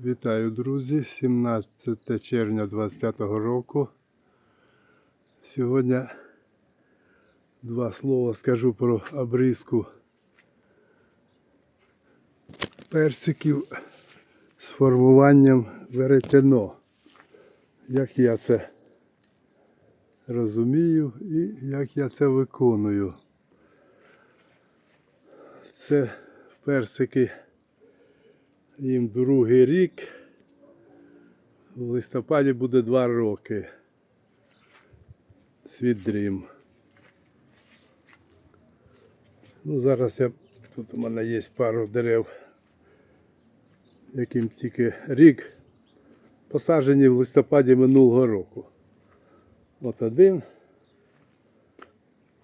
Вітаю, друзі! 17 червня 25 року. Сьогодні два слова скажу про обрізку персиків з формуванням веретено. Як я це розумію і як я це виконую. Це персики їм другий рік. В листопаді буде два роки. Світ дрім. Ну, зараз я. Тут у мене є пару дерев, яким тільки рік. Посаджені в листопаді минулого року. От один.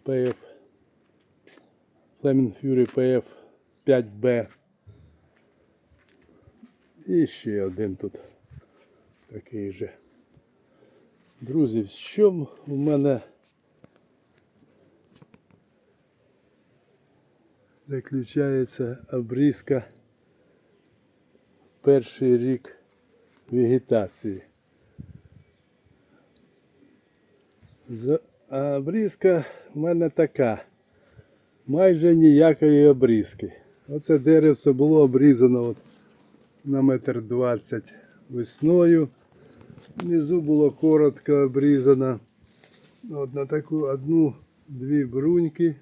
PF Flaming Fury PF 5B. І ще один тут такий же. Друзі, в чому у мене заключається обрізка перший рік вегетації. Обрізка в мене така. Майже ніякої обрізки. Оце деревце було обрізано от на метр двадцять весною. Внизу було коротко обрізано. От на таку одну-дві бруньки.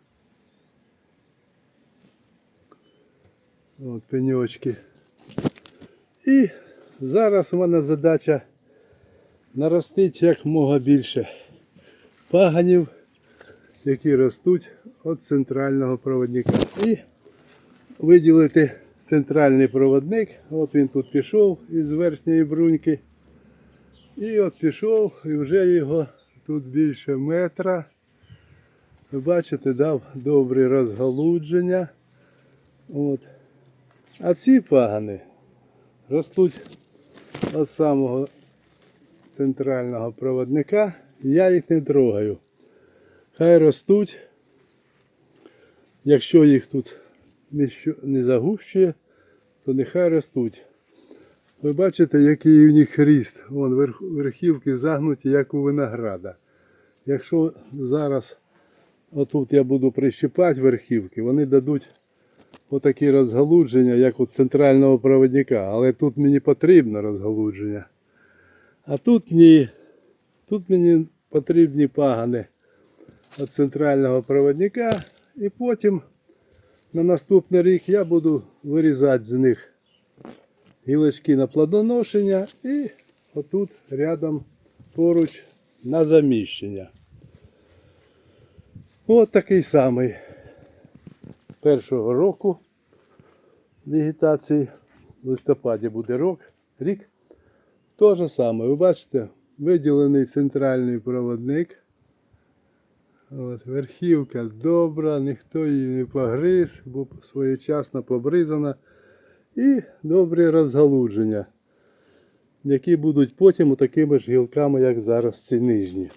От пеньочки. І зараз у мене задача наростити як мога більше паганів, які ростуть від центрального проводника. І виділити центральний проводник. От він тут пішов із верхньої бруньки. І от пішов, і вже його тут більше метра. Ви бачите, дав добре розгалудження. От. А ці пагани ростуть від самого центрального проводника. Я їх не трогаю. Хай ростуть. Якщо їх тут не загущує, то нехай ростуть. Ви бачите, який у них ріст. Вон верх- верхівки загнуті, як у винограда. Якщо зараз отут я буду прищипати верхівки, вони дадуть отакі розгалудження, як у центрального проводника. Але тут мені потрібно розгалудження. А тут ні. Тут мені потрібні пагани від центрального проводника. І потім на наступний рік я буду вирізати з них гілочки на плодоношення і отут рядом поруч на заміщення. От такий самий першого року вегетації. В листопаді буде рок, рік. Те же саме, ви бачите, виділений центральний проводник. От, верхівка добра, ніхто її не погриз, бо своєчасно побризана. І добре розгалудження, які будуть потім такими ж гілками, як зараз ці нижні.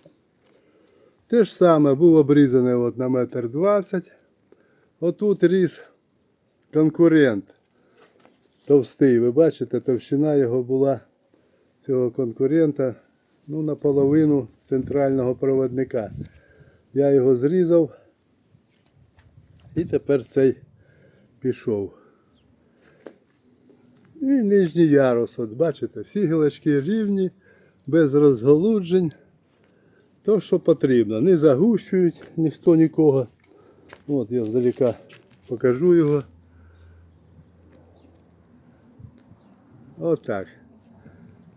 Те ж саме було обрізане от на метр двадцять. Отут ріс конкурент товстий. Ви бачите, товщина його була цього конкурента ну, наполовину центрального проводника. Я його зрізав і тепер цей пішов. І нижній ярус, от бачите, всі гілочки рівні, без розгалуджень. То, що потрібно. Не загущують ніхто нікого. От я здалека покажу його. Отак.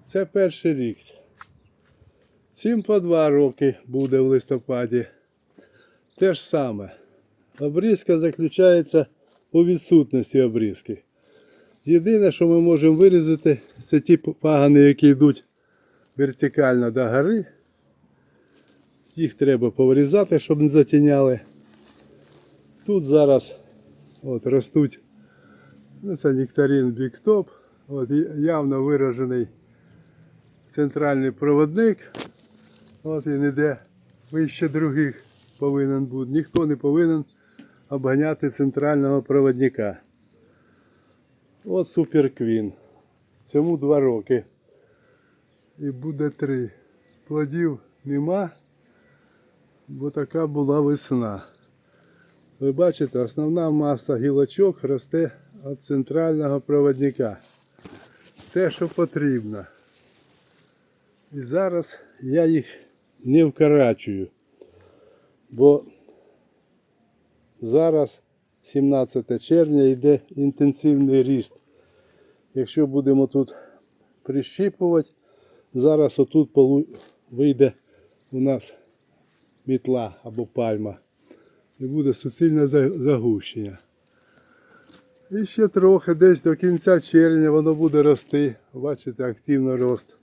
Це перший рік. Цим по два роки буде в листопаді. Те ж саме. Обрізка заключається у відсутності обрізки. Єдине, що ми можемо вирізати, це ті пагани, які йдуть вертикально до гори. Їх треба повирізати, щоб не затіняли. Тут зараз от, ростуть ну, це нектарин біктоп. От, явно виражений центральний проводник. От він іде вище других повинен бути. Ніхто не повинен обганяти центрального проводника. От суперквін. Цьому два роки. І буде три. Плодів нема, бо така була весна. Ви бачите, основна маса гілочок росте від центрального проводника. Те, що потрібно. І зараз я їх не вкорачую, бо зараз 17 червня йде інтенсивний ріст. Якщо будемо тут прищіпувати, зараз отут вийде у нас мітла або пальма. І буде суцільне загущення. І ще трохи, десь до кінця червня воно буде рости. Бачите, активно рост.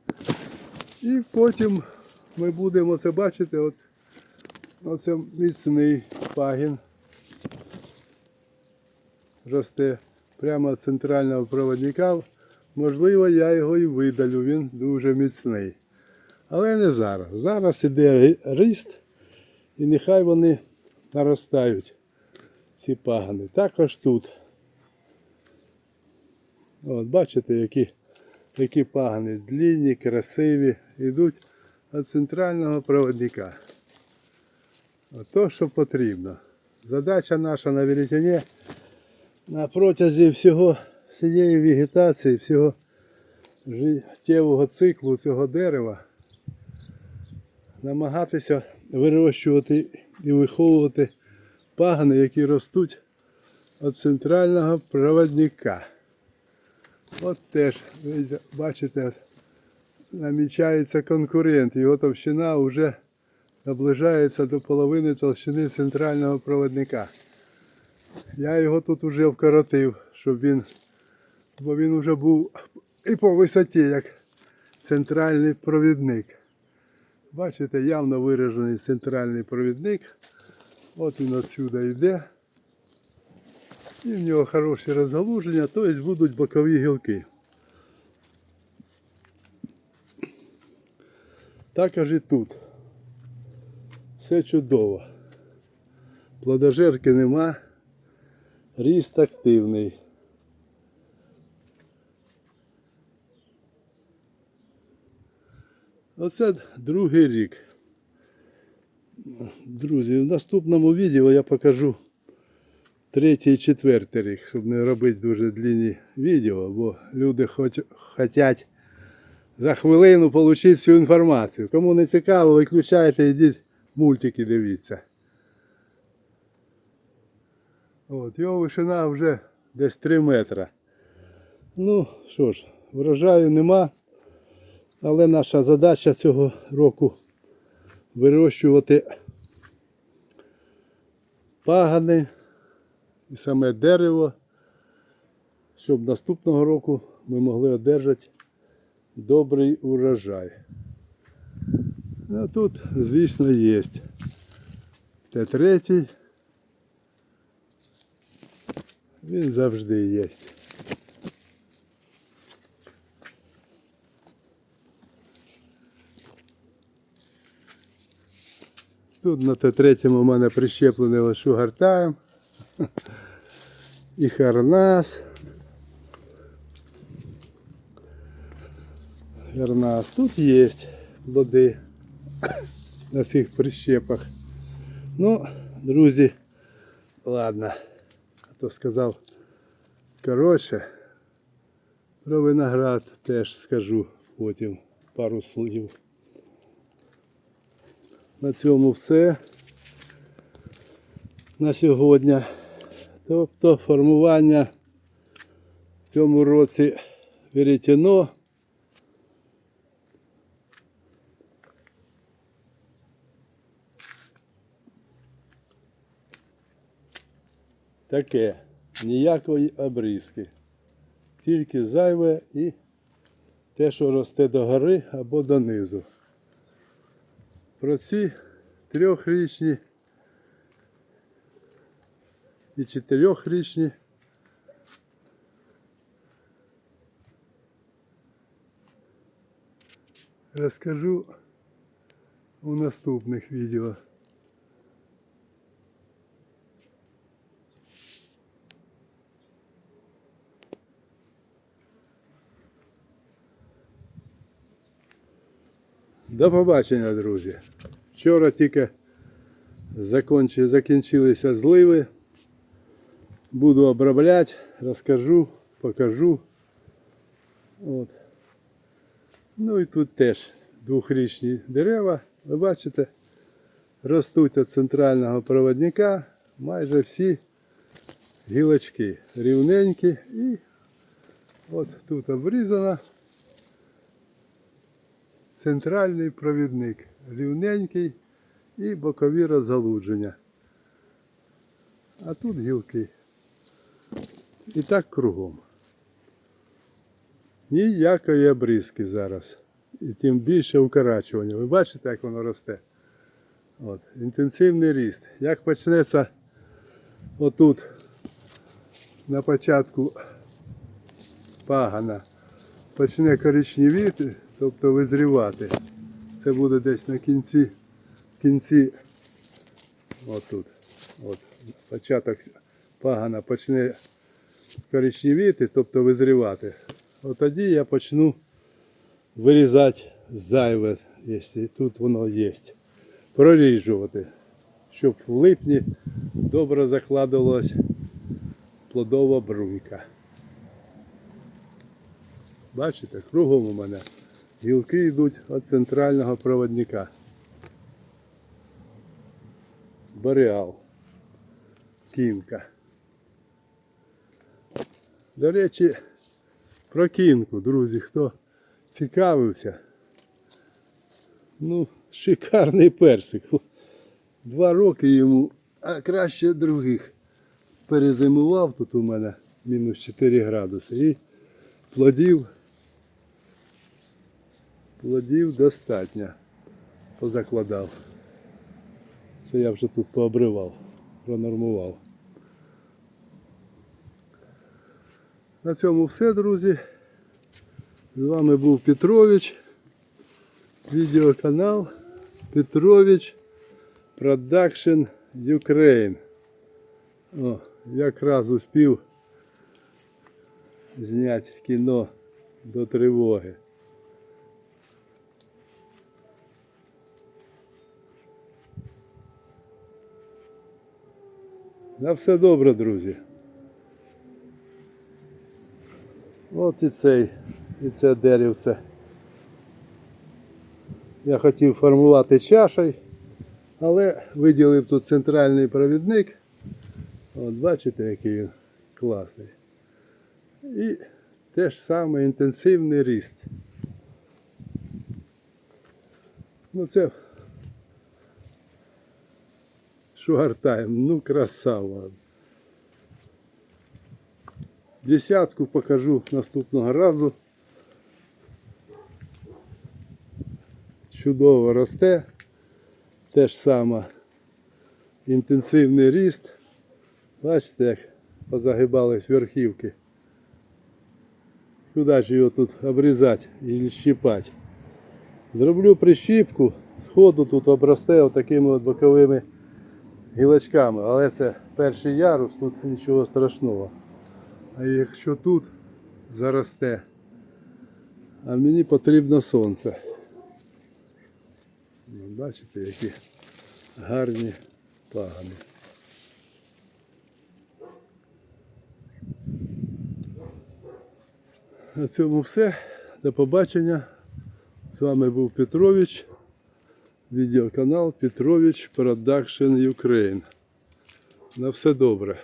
І потім ми будемо це бачити, от, оце міцний пагін росте прямо від центрального проводника. Можливо, я його і видалю, він дуже міцний. Але не зараз. Зараз іде ріст, і нехай вони наростають, ці пагани. Також тут. От, бачите, які, які пагани длінні, красиві, йдуть від центрального проводника. То, що потрібно. Задача наша на веретені на протязі всього всієї вегетації, всього життєвого циклу цього дерева намагатися вирощувати і виховувати пагани, які ростуть від центрального проводника. От теж, бачите, намічається конкурент. Його товщина вже наближається до половини толщини центрального проводника. Я його тут вже вкоротив, щоб він, бо він вже був і по висоті, як центральний провідник. Бачите, явно виражений центральний провідник. От він отсюди йде. І в нього хороші розгалуження, тобто будуть бокові гілки. Також і тут. Все чудово. Плодожерки нема. Ріст активний. Оце другий рік. Друзі, в наступному відео я покажу третій і четвертий рік, щоб не робити дуже длинні відео, бо люди хоч, хочуть за хвилину отримати всю інформацію. Кому не цікаво, виключайте, йдіть мультики дивіться. От, його вишина вже десь 3 метри. Ну що ж, врожаю нема, але наша задача цього року вирощувати пагани і саме дерево, щоб наступного року ми могли одержати добрий урожай. А тут, звісно, є. Те третій. Він завжди є. Тут на Т3 у мене прищеплений ось шугартайм. І харнас. Харнас. Тут є плоди на цих прищепах. Ну, друзі, ладно. А то сказав. Коротше, про виноград теж скажу потім пару слів. На цьому все на сьогодні. Тобто формування в цьому році веретено. Таке, ніякої обрізки. Тільки зайве і те, що росте догори або донизу. Про ці трьохрічні і чотирьохрічні розкажу у наступних відео. До побачення, друзі. Вчора тільки закінчилися зливи. Буду обробляти, розкажу, покажу. От. Ну і тут теж двохрічні дерева. Ви бачите, ростуть від центрального проводника майже всі гілочки рівненькі і от тут обрізано центральний провідник рівненький і бокові розгалудження. А тут гілки. І так кругом. Ніякої обрізки зараз. І тим більше укорачування. Ви бачите, як воно росте? От, інтенсивний ріст. Як почнеться отут на початку пагана, почне коричневіти, тобто визрівати. Це буде десь на кінці, кінці, отут, от, початок пагана почне коричневіти, тобто визрівати. От тоді я почну вирізати зайве, якщо тут воно є. Проріжувати, щоб в липні добре закладувалась плодова брунька. Бачите, кругом у мене гілки йдуть від центрального проводника. Бореал. Кінка. До речі, про кінку, друзі, хто цікавився. Ну, шикарний персик. Два роки йому, а краще других. Перезимував тут у мене мінус 4 градуси і плодів, плодів достатньо позакладав. Це я вже тут пообривав, пронормував. На цьому все, друзі. З вами був Петрович. Відеоканал Петрович Production Ukraine. О, якраз успів зняти кіно до тривоги. На все добре, друзі. От і цей, і це деревце. Я хотів формувати чашей, але виділив тут центральний провідник. От бачите, який він класний. І теж саме інтенсивний ріст. Ну це шугартайм, ну красава. Десятку покажу наступного разу. Чудово росте. Теж саме інтенсивний ріст. Бачите, як позагибались верхівки. Куди ж його тут обрізати і щипати? Зроблю прищіпку, сходу тут обросте отакими от боковими гілочками, але це перший ярус, тут нічого страшного. А якщо тут заросте, а мені потрібно сонце. Ну, Бачите, які гарні пагани. На цьому все. До побачення. З вами був Петрович. Відеоканал Петрович Production Ukraine. На все добре.